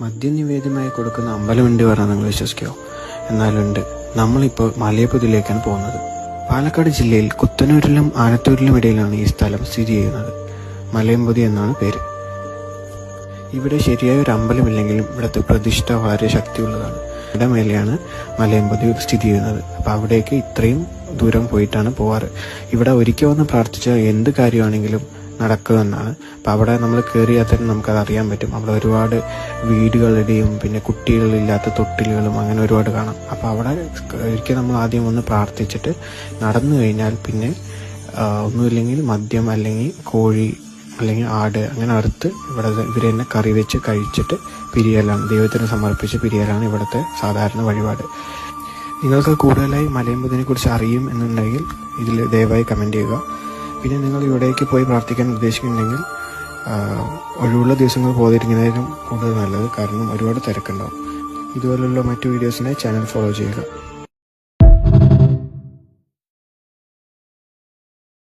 മദ്യനിവേദ്യമായി കൊടുക്കുന്ന അമ്പലമുണ്ട് പറഞ്ഞാൽ നിങ്ങൾ വിശ്വസിക്കുമോ എന്നാലുണ്ട്. നമ്മളിപ്പോൾ മലയപ്പുതിയിലേക്കാണ് പോകുന്നത്. പാലക്കാട് ജില്ലയിൽ കുത്തനൂരിലും ആനത്തൂരിലും ഇടയിലാണ് ഈ സ്ഥലം സ്ഥിതി ചെയ്യുന്നത്. മലയമ്പതി എന്നാണ് പേര്. ഇവിടെ ശരിയായ ഒരു അമ്പലമില്ലെങ്കിലും ഇവിടുത്തെ പ്രതിഷ്ഠ വളരെ ശക്തിയുള്ളതാണ്. ഇവിടെ മേലെയാണ് മലയമ്പതി സ്ഥിതി ചെയ്യുന്നത്. അപ്പോൾ അവിടേക്ക് ഇത്രയും ദൂരം പോയിട്ടാണ് പോവാറ്. ഇവിടെ ഒരിക്കൽ വന്ന് പ്രാർത്ഥിച്ച എന്ത് കാര്യമാണെങ്കിലും നടക്കുമെന്നാണ് അപ്പോൾ അവിടെ നമ്മൾ കയറിയാൽ തന്നെ നമുക്കത് അറിയാൻ പറ്റും. അവിടെ ഒരുപാട് വീടുകളുടെയും പിന്നെ കുട്ടികളില്ലാത്ത തൊട്ടിലുകളും അങ്ങനെ ഒരുപാട് കാണാം. അപ്പോൾ അവിടെ ഒരിക്കൽ നമ്മൾ ആദ്യം ഒന്ന് പ്രാർത്ഥിച്ചിട്ട് നടന്നു കഴിഞ്ഞാൽ പിന്നെ ഒന്നുമില്ലെങ്കിൽ മദ്യം അല്ലെങ്കിൽ കോഴി അല്ലെങ്കിൽ ആട് അങ്ങനെ അറുത്ത് ഇവിടെ ഇവർ തന്നെ കറി വെച്ച് കഴിച്ചിട്ട് പിരിയലാണ്. ദൈവത്തിന് സമർപ്പിച്ച് പിരിയലാണ് ഇവിടുത്തെ സാധാരണ വഴിപാട്. നിങ്ങൾക്ക് കൂടുതലായി മലയമ്പതിനെ കുറിച്ച് അറിയും എന്നുണ്ടെങ്കിൽ ഇതിൽ ദയവായി കമന്റ് ചെയ്യുക. പിന്നെ നിങ്ങൾ ഇവിടേക്ക് പോയി പ്രാർത്ഥിക്കാൻ ഉദ്ദേശിക്കുന്നുണ്ടെങ്കിൽ ഒഴിവുള്ള ദിവസങ്ങൾ പോതിരിക്കുന്നതിനും കൂടുതൽ നല്ലത്. കാരണം ഒരുപാട് തിരക്കുണ്ടാവും. ഇതുപോലുള്ള മറ്റു വീഡിയോസിനെ ചാനൽ ഫോളോ ചെയ്യുക.